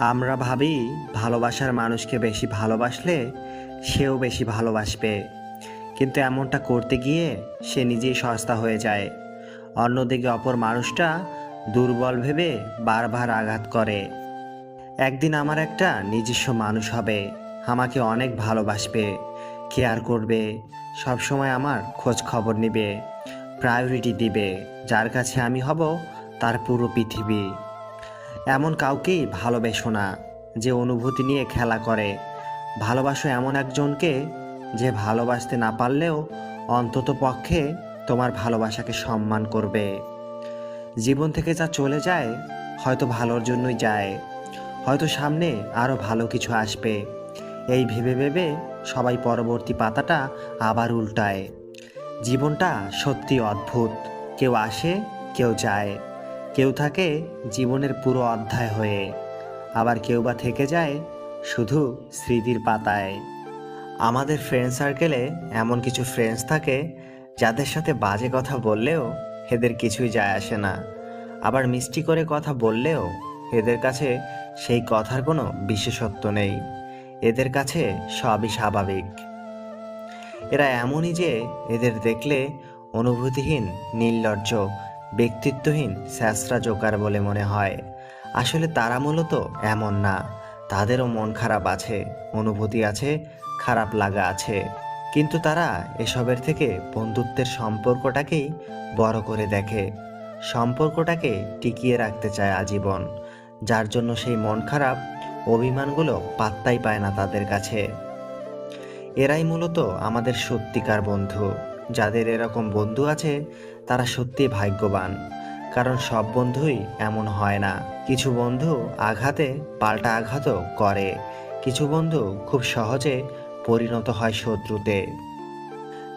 আমরা ভাবি ভালোবাসার মানুষকে বেশি ভালোবাসলে সেও বেশি ভালোবাসবে। কিন্তু এমনটা করতে গিয়ে সে নিজেই সস্তা হয়ে যায়। অন্যদিকে অপর মানুষটা দুর্বল ভেবে বারবার আঘাত করে। একদিন আমার একটা নিজস্ব মানুষ হবে, আমাকে অনেক ভালোবাসবে, কেয়ার করবে, সবসময় আমার খোঁজ খবর নেবে প্রায়োরিটি দিবে, যার কাছে আমি হব তার পুরো পৃথিবী। এমন কাউকেই ভালোবেসো না যে অনুভূতি নিয়ে খেলা করে। ভালোবাসো এমন একজনকে যে ভালোবাসতে না পারলেও অন্তত পক্ষে তোমার ভালোবাসাকে সম্মান করবে। জীবন থেকে যা চলে যায়, হয়তো ভালোর জন্যই যায়। হয়তো সামনে আরও ভালো কিছু আসবে। এই ভেবে ভেবে সবাই পরবর্তী পাতাটা আবার উল্টায়। জীবনটা সত্যি অদ্ভুত। কেউ আসে, কেউ যায়। কেউ থাকে জীবনের পুরো অধ্যায় হয়ে, আবার কেউ বা থেকে যায় শুধু স্মৃতির পাতায়। আমাদের ফ্রেন্ড সার্কেলে এমন কিছু ফ্রেন্ডস থাকে যাদের সাথে বাজে কথা বললেও এদের কিছুই যায় আসে না। আবার মিষ্টি করে কথা বললেও এদের কাছে সেই কথার কোনো বিশেষত্ব নেই। এদের কাছে সবই স্বাভাবিক। এরা এমনই যে এদের দেখলে অনুভূতিহীন, নির্লজ্জ ব্যক্তিত্বহীন স্যাসরা জোকার বলে মনে হয়। আসলে তারা মূলত এমন না। তাদেরও মন খারাপ আছে, অনুভূতি আছে, খারাপ লাগা আছে। কিন্তু তারা এসবের থেকে বন্ধুত্বের সম্পর্কটাকেই বড় করে দেখে। সম্পর্কটাকে টিকিয়ে রাখতে চায় আজীবন, যার জন্য সেই মন খারাপ অভিমানগুলো পাত্তাই পায় না তাদের কাছে। এরাই মূলত আমাদের সত্যিকার বন্ধু। যাদের এরকম বন্ধু আছে, তারা সত্যি ভাগ্যবান। কারণ সব বন্ধুই এমন হয় না। কিছু বন্ধু আঘাতে পাল্টা আঘাতও করে। কিছু বন্ধু খুব সহজে পরিণত হয় শত্রুতে।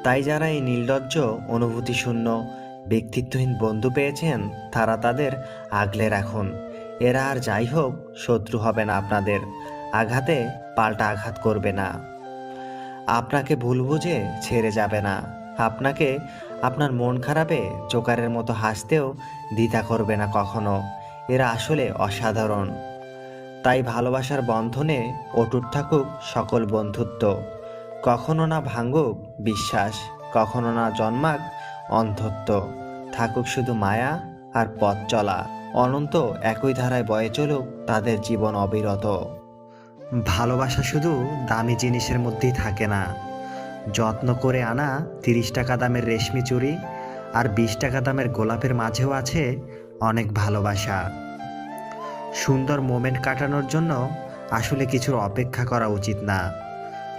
তাই যারা এই নির্লজ্জ, অনুভূতিশূন্য, ব্যক্তিত্বহীন বন্ধু পেয়েছেন, তারা তাদের আগলে রাখুন। এরা আর যাই হোক, শত্রু হবে না আপনাদের। আঘাতে পাল্টা আঘাত করবে না। আপনাকে ভুল বুঝে ছেড়ে যাবে না। আপনাকে আপনার মন খারাপে জোকারের মতো হাসতেও দ্বিধা করবে না কখনো। এরা আসলে অসাধারণ। তাই ভালোবাসার বন্ধনে অটুট থাকুক সকল বন্ধুত্ব। কখনো না ভাঙুক বিশ্বাস, কখনো না জন্মাক অন্ধত্ব। থাকুক শুধু মায়া আর পথ চলা। অনন্ত একই ধারায় বয়ে চলুক তাদের জীবন অবিরত। ভালোবাসা শুধু দামি জিনিসের মধ্যেই থাকে না। যত্ন করে আনা তিরিশ টাকা দামের রেশমি চুড়ি আর বিশ টাকা দামের গোলাপের মাঝেও আছে অনেক ভালোবাসা। সুন্দর মোমেন্ট কাটানোর জন্য আসলে কিছুর অপেক্ষা করা উচিত না।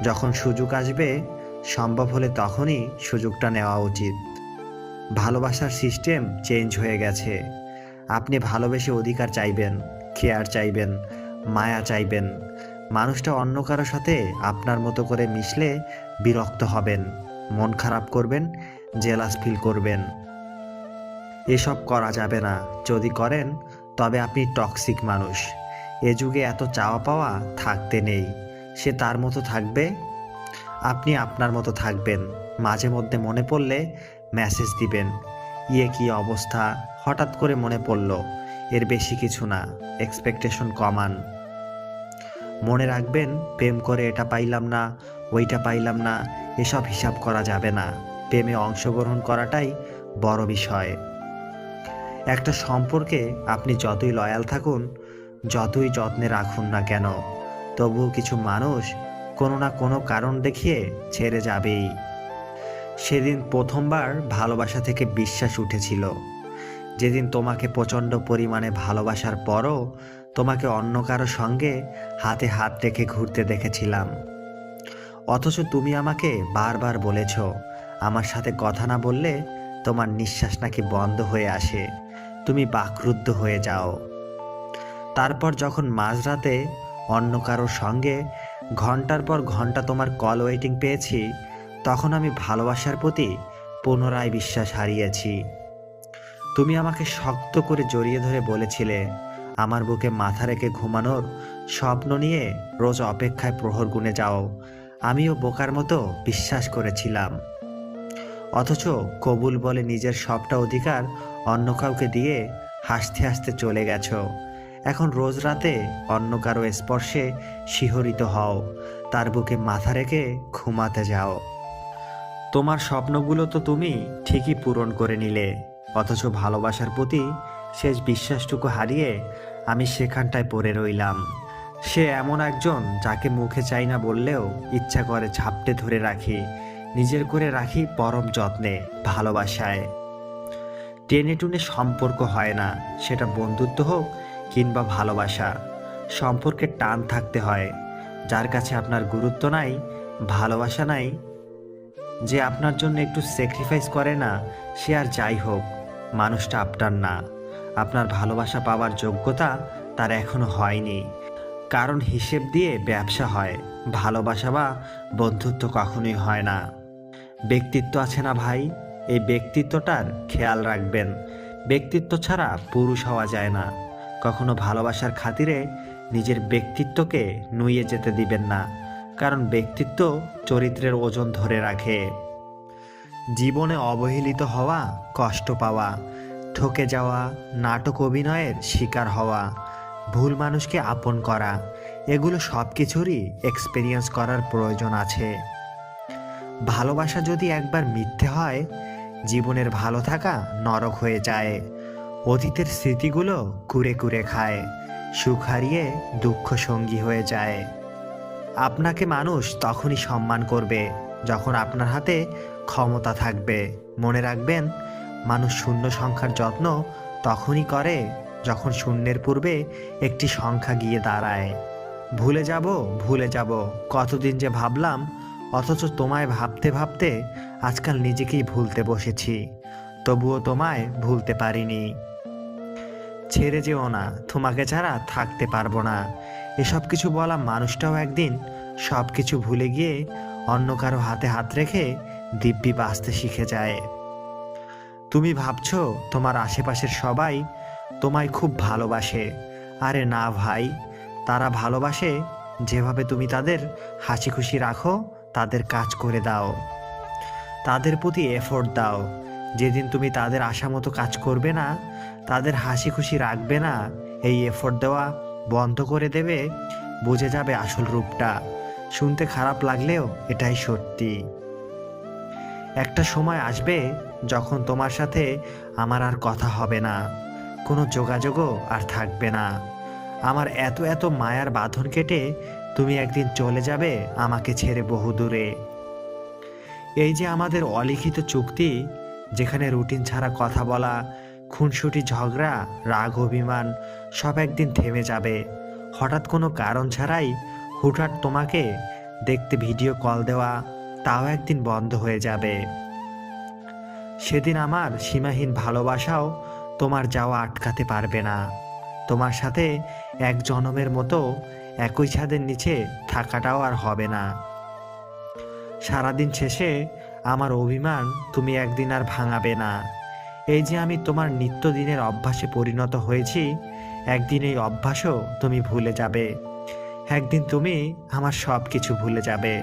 যখন সুযোগ আসবে, সম্ভব হলে তখনই সুযোগটা নেওয়া উচিত। ভালোবাসার সিস্টেম চেঞ্জ হয়ে গেছে। আপনি ভালোবেসে অধিকার চাইবেন, কেয়ার চাইবেন, মায়া চাইবেন। মানুষটা অন্য কারোর সাথে আপনার মতো করে মিশলে বিরক্ত হবেন, মন খারাপ করবেন, জেলাস ফিল করবেন। এসব করা যাবে না। যদি করেন, তবে আপনি টক্সিক মানুষ। এ যুগে এত চাওয়া পাওয়া থাকতে নেই। সে তার মতো থাকবে, আপনি আপনার মতো থাকবেন। মাঝে মধ্যে মনে পড়লে মেসেজ দিবেন ইয়ে কি অবস্থা? হঠাৎ করে মনে পড়ল, এর বেশি কিছু না এক্সপেকটেশন কমান। মনে রাখবেন, প্রেম করে এটা পাইলাম না ওইটা পাইলাম না, এসব হিসাব করা যাবে না। প্রেমে অংশগ্রহণ করাটাই বড় বিষয়। একটা সম্পর্কে আপনি যতই লয়াল থাকুন, যতই যত্নে রাখুন না কেন, তবুও কিছু মানুষ কোনো না কোনো কারণ দেখিয়ে ছেড়ে যাবেই। সেদিন প্রথমবার ভালোবাসা থেকে বিশ্বাস উঠেছিল। যেদিন তোমাকে প্রচণ্ড পরিমাণে ভালোবাসার পরও তোমাকে অন্য কারও সঙ্গে হাতে হাত রেখে ঘুরতে দেখেছিলাম। অথচ তুমি আমাকে বারবার বলেছ, আমার সাথে কথা না বললে তোমার নিঃশ্বাস নাকি বন্ধ হয়ে আসে, তুমি বাকরুদ্ধ হয়ে যাও। তারপর যখন মাঝরাতে অন্য কারোর সঙ্গে ঘণ্টার পর ঘণ্টা তোমার কল ওয়েটিং পেয়েছি, তখন আমি ভালোবাসার প্রতি পুনরায় বিশ্বাস হারিয়েছি। তুমি আমাকে শক্ত করে জড়িয়ে ধরে বলেছিলে, আমার বুকে মাথা রেখে ঘুমানোর স্বপ্ন নিয়ে রোজ অপেক্ষায় প্রহর গুনে যাও আমিও বোকার মতো বিশ্বাস করেছিলাম। অথচ কবুল বলে নিজের সবটা অধিকার অন্য কাউকে দিয়ে হাসতে হাসতে চলে গেছো। এখন রোজ রাতে অন্য কারও স্পর্শে শিহরিত হও, তার বুকে মাথা রেখে ঘুমাতে যাও। তোমার স্বপ্নগুলো তো তুমি ঠিকই পূরণ করে নিলে, অথচ ভালোবাসার প্রতি শেষ বিশ্বাসটুকু হারিয়ে আমি সেখানটায় পড়ে রইলাম। সে এমন একজন যাকে মুখে চাই না বললেও ইচ্ছা করে ঝাপটে ধরে রাখি, নিজের করে রাখি পরম যত্নে, ভালোবাসায়। টেনে টুনে সম্পর্ক হয় না, সেটা বন্ধুত্ব হোক কিংবা ভালোবাসা। সম্পর্কে টান থাকতে হয়, যার কাছে আপনার গুরুত্ব নাই, ভালোবাসা নাই। যে আপনার জন্য একটু স্যাক্রিফাইস করে না, সে আর যাই হোক, মানুষটা আপনার না। আপনার ভালোবাসা পাওয়ার যোগ্যতা তার এখনও হয়নি। কারণ হিসেব দিয়ে ব্যবসা হয়। ভালোবাসা বা বন্ধুত্ব কখনোই হয় না। ব্যক্তিত্ব আছে না ভাই। এই ব্যক্তিত্বটার খেয়াল রাখবেন। ব্যক্তিত্ব ছাড়া পুরুষ হওয়া যায় না। কখনো ভালোবাসার খাতিরে নিজের ব্যক্তিত্বকে নুয়ে যেতে দিবেন না। কারণ ব্যক্তিত্ব চরিত্রের ওজন ধরে রাখে। জীবনে অবহেলিত হওয়া, কষ্ট পাওয়া, ঠকে যাওয়া, নাটক অভিনয়ের শিকার হওয়া ভুল মানুষকে আপন করা। এগুলো সব কিছুরই এক্সপেরিয়েন্স করার প্রয়োজন আছে। ভালোবাসা যদি একবার মিথ্যে হয়, জীবনের ভালো থাকা নরক হয়ে যায়। অতীতের স্মৃতিগুলো কুরে কুরে খায়, সুখ হারিয়ে দুঃখ সঙ্গী হয়ে যায়। আপনাকে মানুষ তখনই সম্মান করবে, যখন আপনার হাতে ক্ষমতা থাকবে। মনে রাখবেন, মানুষ শূন্য সংখ্যার যত্ন তখনই করে যখন শূন্যের পূর্বে একটি সংখ্যা গিয়ে দাঁড়ায়। ভুলে যাব ভুলে যাব, কতদিন যে ভাবলাম, অথচ তোমায় ভাবতে ভাবতে আজকাল নিজেকেই ভুলতে বসেছি, তবুও তোমায় ভুলতে পারিনি। ছেড়ে যেও না, তোমাকে ছাড়া থাকতে পারব না। এসব কিছু বলা মানুষটাও একদিন সব কিছু ভুলে গিয়ে অন্য কারও হাতে হাত রেখে দিব্যি বাঁচতে শিখে যায়। তুমি ভাবছ তোমার আশেপাশের সবাই তোমায় খুব ভালোবাসে। আরে না ভাই, তারা ভালোবাসে? যেভাবে তুমি তাদের হাসি খুশি রাখো, তাদের কাজ করে দাও। তাদের প্রতি এফোর্ট দাও। যেদিন তুমি তাদের আশা মতো কাজ করবে না, তাদের হাসি খুশি রাখবে না, এই এফোর্ট দেওয়া বন্ধ করে দেবে, বুঝে যাবে আসল রূপটা। শুনতে খারাপ লাগলেও এটাই সত্যি। একটা সময় আসবে যখন তোমার সাথে আমার আর কথা হবে না। কোনো যোগাযোগও আর থাকবে না। আমার এত এত মায়ার বাঁধন কেটে তুমি একদিন চলে যাবে আমাকে ছেড়ে বহু দূরে। এই যে আমাদের অলিখিত চুক্তি, যেখানে রুটিন ছাড়া কথা বলা, খুনসুটি, ঝগড়া, রাগ, অভিমান, সব একদিন থেমে যাবে। হঠাৎ কোনো কারণ ছাড়াই হুটহাট তোমাকে দেখতে ভিডিও কল দেওয়া, তাও একদিন বন্ধ হয়ে যাবে। সেদিন আমার সীমাহীন ভালোবাসাও তোমার যাওয়া আটকাতে পারবে না। তোমার সাথে এক জনমের মতো একই ছাদের নিচে থাকাটাও আর হবে না। সারাদিন শেষে আমার অভিমান তুমি একদিন আর ভাঙাবে না। এই যে আমি তোমার নিত্যদিনের অভ্যাসে পরিণত হয়েছি, একদিন এই অভ্যাসও তুমি ভুলে যাবে। একদিন তুমি আমার সব কিছু ভুলে যাবে।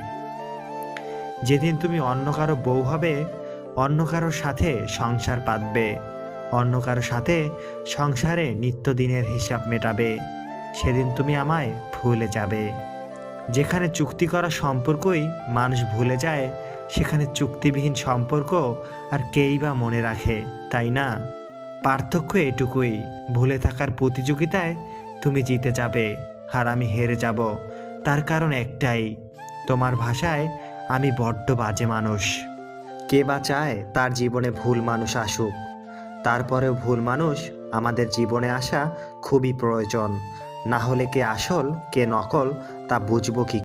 যেদিন তুমি অন্য কারও বউ হবে, অন্য কারোর সাথে সংসার পাতবে অন্য কারোর সাথে সংসারে নিত্যদিনের হিসাব মেটাবে। সেদিন তুমি আমায় ভুলে যাবে। যেখানে চুক্তি করা সম্পর্কই মানুষ ভুলে যায়, সেখানে চুক্তিবিহীন সম্পর্ক আর কেই বা মনে রাখে, তাই না? পার্থক্য এটুকুই, ভুলে থাকার প্রতিযোগিতায় তুমি জিতে যাবে আর আমি হেরে যাব, তার কারণ একটাই, তোমার ভাষায় আমি বড্ড বাজে মানুষ। কে বা চায় তার জীবনে ভুল মানুষ আসুক তারপরেও ভুল মানুষ আমাদের জীবনে আসা খুবই প্রয়োজন। না হলে কে আসল, কে নকল, তা বুঝব কি